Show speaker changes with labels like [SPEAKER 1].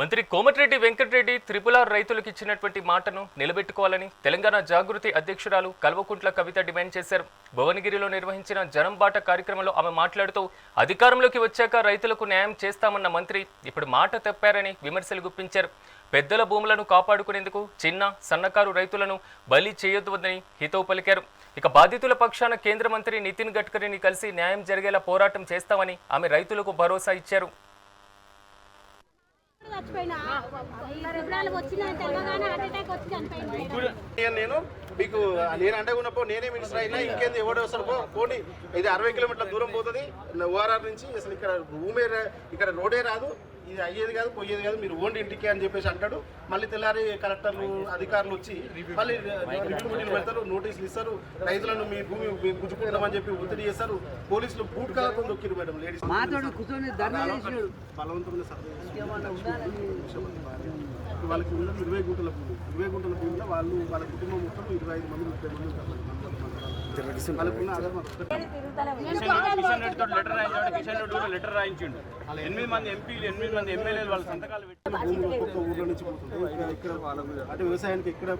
[SPEAKER 1] మంత్రి కోమటిరెడ్డి వెంకటరెడ్డి త్రిపులార్ రైతులకు ఇచ్చినటువంటి మాటను నిలబెట్టుకోవాలని తెలంగాణ జాగృతి అధ్యక్షురాలు కల్వకుంట్ల కవిత డిమాండ్ చేశారు. భువనగిరిలో నిర్వహించిన జనం బాట కార్యక్రమంలో ఆమె మాట్లాడుతూ అధికారంలోకి వచ్చాక రైతులకు న్యాయం చేస్తామన్న మంత్రి ఇప్పుడు మాట తప్పారని విమర్శలు గుప్పించారు. పెద్దల భూములను కాపాడుకునేందుకు చిన్న సన్నకారు రైతులను బలి చేయొద్దని హితవు పలికారు. ఇక బాధితుల పక్షాన కేంద్ర మంత్రి నితిన్ గడ్కరీని కలిసి న్యాయం జరిగేలా పోరాటం చేస్తామని ఆమె రైతులకు భరోసా ఇచ్చారు.
[SPEAKER 2] నేను- మీకు నేను అంటే ఉన్నప్పుడు నేనే మినిస్టర్ అయినా ఇంకేంది ఎవడో వస్తారు పోనీ ఇది అరవై కిలోమీటర్ల దూరం పోతుంది. ఓఆర్ఆర్ నుంచి అసలు ఇక్కడ భూమే ఇక్కడ రోడే రాదు. ఇది అయ్యేది కాదు పోయేది కాదు మీరు ఓన్లీ ఇంటికి అని చెప్పేసి అంటాడు. మళ్ళీ తెల్లారి కలెక్టర్లు అధికారులు వచ్చి మళ్ళీ రివ్యూ మీటింగ్ పెడతారు నోటీసులు ఇస్తారు. రైతులను మీ భూమి మీ గుంజుకుంటామని చెప్పి ఒత్తిడి చేస్తారు. పోలీసులు బూట్ కలర్తో దొక్కిరు మేడం లేడీస్ బలవంతమైన వాళ్ళకి ఉన్నది ఇరవై గుంటల భూమి ఇరవై గుంటల భూమిలో వాళ్ళు వాళ్ళ కుటుంబం మొత్తం ఇరవై ఐదు మంది ముప్పై మంది ఉంటారు.
[SPEAKER 3] లెటర్ రాయించాడు కిషన్ రెడ్డి కూడా లెటర్ రాయించిండు ఎనిమిది మంది ఎంపీలు ఎనిమిది మంది ఎమ్మెల్యేలు వాళ్ళ సంతకాలు
[SPEAKER 2] అంటే వ్యవసాయానికి ఇక్కడ